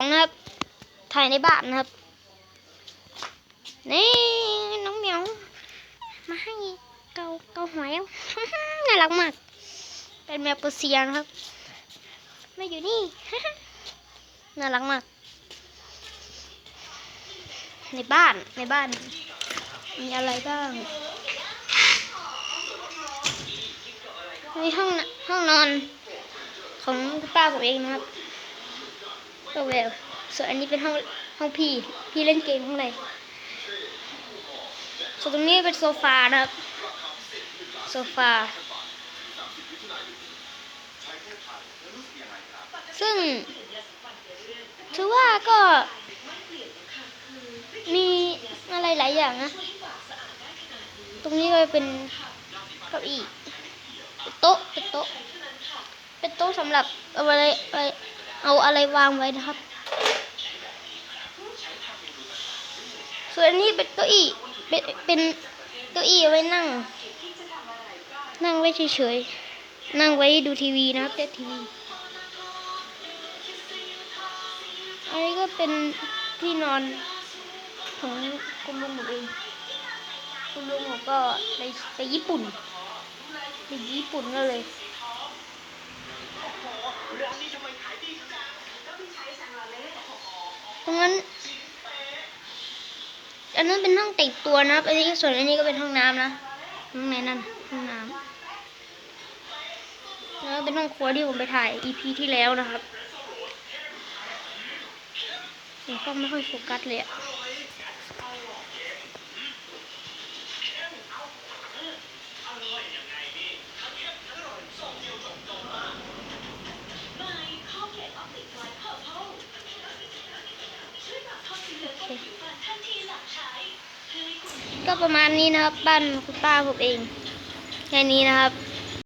นะครับ ถ่ายในบ้านนะครับ นี่น้องเหมียวมาให้เกาเกาหัวแล้วน่ารักมาก เป็นแมวเปอร์เซียนะครับมาอยู่นี่น่ารักมาก ในบ้านในบ้าน มีอะไรบ้างนี่ห้องห้องนอน ของป้าผมเองนะครับ ก็เวลส่วนอันนี้เป็นห้องห้องพี่พี่เล่นเกมข้างในส่วนตรงนี้เป็นโซฟานะครับ โซฟา ซึ่ง ถือว่าก็มีอะไรหลายอย่างนะ ตรงนี้ก็เป็นเก้าอี้เปโต๊ะเป็นโต๊ะเป็นโต๊ะสำหรับเอาไรอะไร เอาอะไรวางไว้นะครับส่วนอันนี้เป็นเก้าอี้เป็นเป็นเก้าอี้ไว้นั่ง นั่งไว้เฉยๆ นั่งไว้ดูทีวีนะครับเล่นทีวีอันนี้ก็เป็นที่นอนของคุณลุงผมเองคุณลุงผมก็ไปไปญี่ปุ่นไปญี่ปุ่นก็เลย ตรงนั้น อันนั้นเป็นห้องแต่งตัวนะอันนี้ส่วนอันนี้ก็เป็นห้องน้ำนะห้องในนั่นห้องน้ำแล้วเป็นห้องครัวที่ผมไปถ่าย EP ที่แล้วนะครับผมก็ไม่ค่อยโฟกัสเลยอะ ก็ประมาณนี้นะครับ บ้านคุณป้าผมเอง แค่นี้นะครับ